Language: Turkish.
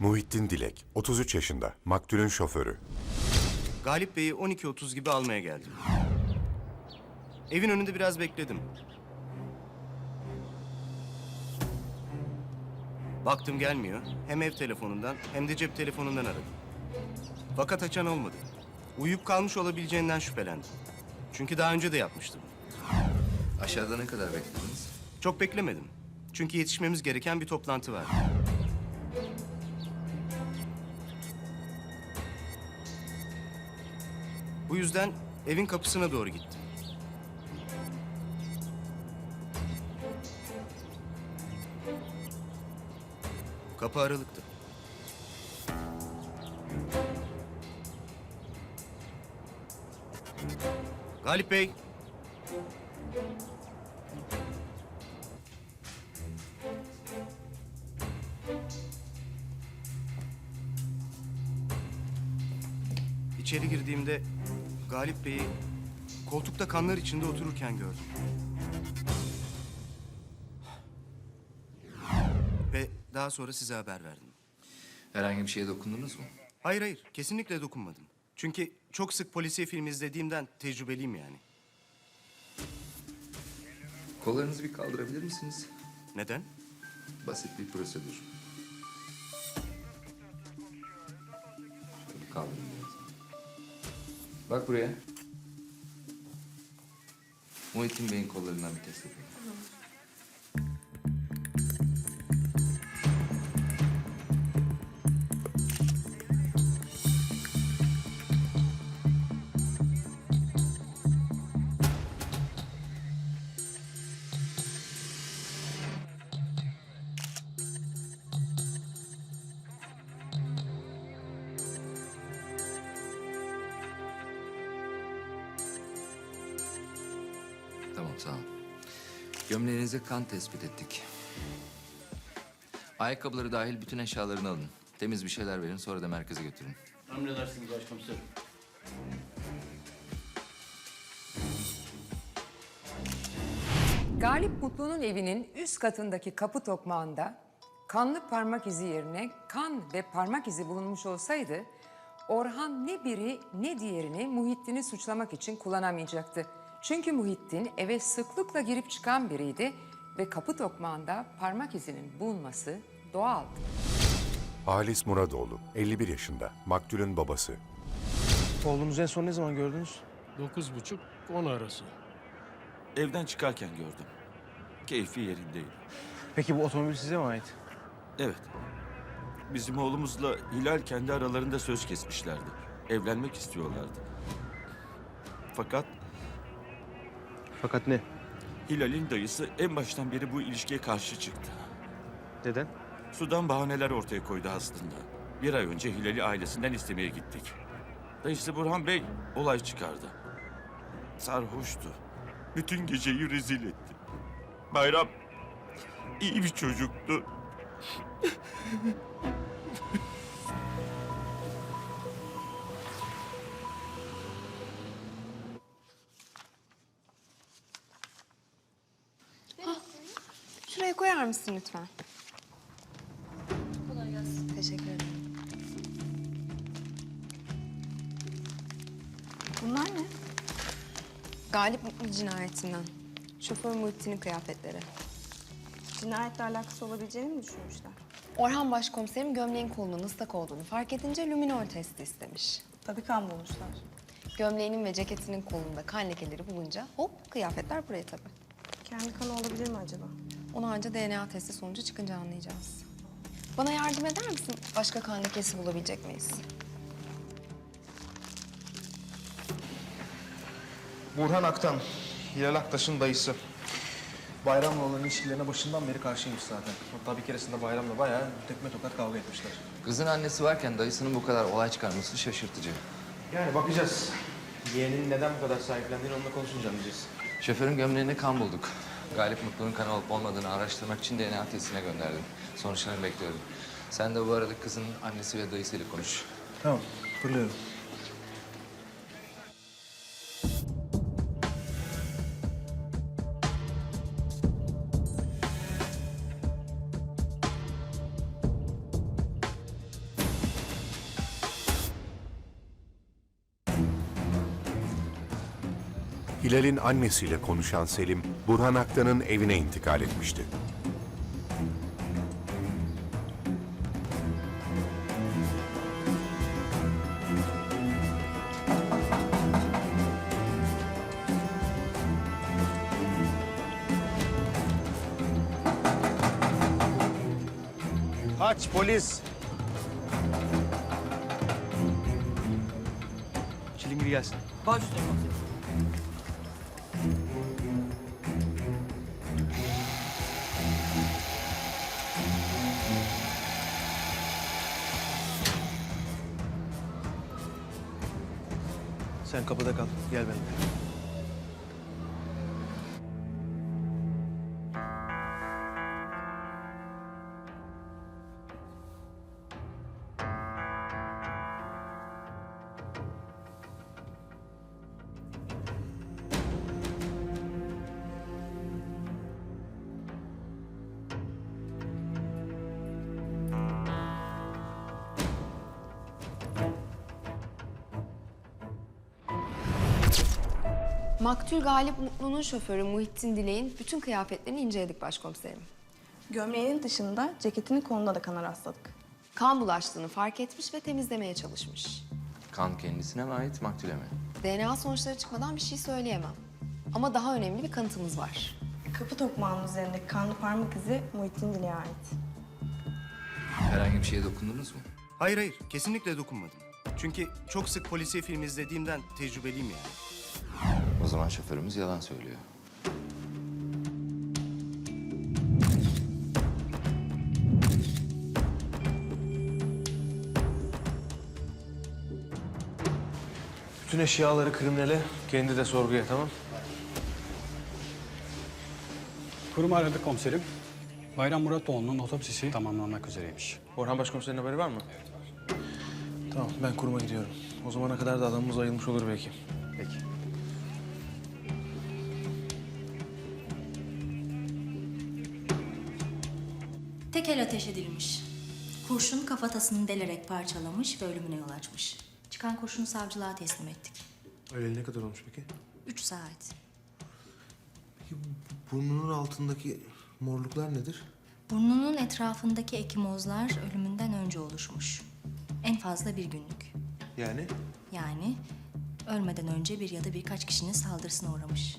Muhittin Dilek, 33 yaşında, maktulün şoförü. Galip Bey'i 12.30 gibi almaya geldim. Evin önünde biraz bekledim. Baktım gelmiyor. Hem ev telefonundan hem de cep telefonundan aradım. Fakat açan olmadı. Uyuyup kalmış olabileceğinden şüphelendim. Çünkü daha önce de yapmıştım. Aşağıda ne kadar beklediniz? Çok beklemedim. Çünkü yetişmemiz gereken bir toplantı var. Bu yüzden evin kapısına doğru gittim. Kapı aralıktı. Galip Bey, İçeri girdiğimde Galip Bey'i koltukta kanlar içinde otururken gördüm. Ve daha sonra size haber verdim. Herhangi bir şeye dokundunuz mu? Hayır hayır, kesinlikle dokunmadım. Çünkü çok sık polisiye film izlediğimden tecrübeliyim yani. Kollarınızı bir kaldırabilir misiniz? Neden? Basit bir prosedür. Şöyle kaldırın. Bak buraya. Muhittin Bey'in kollarından bir test yapalım. Tamam sağ olun. Gömleğinize kan tespit ettik. Ayakkabıları dahil bütün eşyalarını alın. Temiz bir şeyler verin sonra da merkeze götürün. Emredersiniz başkomiserim. Galip Mutlu'nun evinin üst katındaki kapı tokmağında kanlı parmak izi yerine kan ve parmak izi bulunmuş olsaydı Orhan ne biri ne diğerini Muhittin'i suçlamak için kullanamayacaktı. Çünkü Muhittin eve sıklıkla girip çıkan biriydi ve kapı tokmağında parmak izinin bulunması doğaldı. Halis Muradoğlu, 51 yaşında, maktulün babası. Oğlunuzu en son ne zaman gördünüz? Dokuz buçuk, on arası. Evden çıkarken gördüm. Keyfi yerindeydi. Peki bu otomobil size mi ait? Evet. Bizim oğlumuzla Hilal kendi aralarında söz kesmişlerdi. Evlenmek istiyorlardı. Fakat Fakat ne? Hilal'in dayısı en baştan beri bu ilişkiye karşı çıktı. Neden? Sudan bahaneler ortaya koydu aslında. Bir ay önce Hilal'i ailesinden istemeye gittik. Dayısı Burhan Bey olay çıkardı. Sarhoştu. Bütün geceyi rezil etti. Bayram iyi bir çocuktu. Koyar mısın lütfen? Kolay gelsin. Teşekkür ederim. Bunlar ne? Galip Mutlu cinayetinden. Şoför Muhittin'in kıyafetleri. Cinayetle alakası olabileceğini mi düşünmüşler? Orhan Başkomiserim gömleğin kolunun ıslak olduğunu fark edince luminol testi istemiş. Tabii kan bulmuşlar. Gömleğinin ve ceketinin kolunda kan lekeleri bulunca hop kıyafetler buraya tabii. Kendi kanı olabilir mi acaba? Onu anca DNA testi sonucu çıkınca anlayacağız. Bana yardım eder misin? Başka kan lekesi bulabilecek miyiz? Burhan Aktan, Hilal Aktaş'ın dayısı. Bayram'la olan ilişkilerine başından beri karşıymış zaten. Hatta bir keresinde Bayram'la bayağı tekme tokat kavga etmişler. Kızın annesi varken dayısının bu kadar olay çıkarması şaşırtıcı. Yani bakacağız. Yeğenin neden bu kadar sahiplendiğini onunla konuşunca anlayacağız. Şoförün gömleğine kan bulduk. Galip Mutlu'nun kanı olup olmadığını araştırmak için DNA testine gönderdim. Sonuçlarını bekliyorum. Sen de bu arada kızın annesi ve dayısıyla konuş. Tamam, fırlıyorum. Hilal'in annesiyle konuşan Selim, Burhan Aktan'ın evine intikal etmişti. Kaç polis. Çilingir gelsin. Sen kapıda kal. Gel benimle. Maktul Galip Mutlu'nun şoförü Muhittin Dilek'in bütün kıyafetlerini inceledik başkomiserim. Gömleğinin dışında ceketinin kolunda da kana rastladık. Kan bulaştığını fark etmiş ve temizlemeye çalışmış. Kan kendisine mi ait, maktule mi? DNA sonuçları çıkmadan bir şey söyleyemem. Ama daha önemli bir kanıtımız var. Kapı tokmağının üzerindeki kanlı parmak izi Muhittin Dile'ye ait. Herhangi bir şeye dokundunuz mu? Hayır hayır, kesinlikle dokunmadım. Çünkü çok sık polisiye film izlediğimden tecrübeliyim yani. O zaman şoförümüz yalan söylüyor. Bütün eşyaları kriminale, kendi de sorguya tamam? Kurumu aradı komiserim. Bayram Muratoğlu'nun otopsisi tamamlanmak üzereymiş. Orhan Başkomiserin haberi var mı? Tamam, ben kuruma gidiyorum. O zamana kadar da adamımız ayılmış olur belki. Peki. Tekel ateş edilmiş. Kurşun kafatasını delerek parçalamış ve ölümüne yol açmış. Çıkan kurşunu savcılığa teslim ettik. Öyle ne kadar olmuş peki? Üç saat. Peki bu burnunun altındaki morluklar nedir? Burnunun etrafındaki ekimozlar ölümünden önce oluşmuş. En fazla bir günlük. Yani? Yani ölmeden önce bir ya da birkaç kişinin saldırısına uğramış.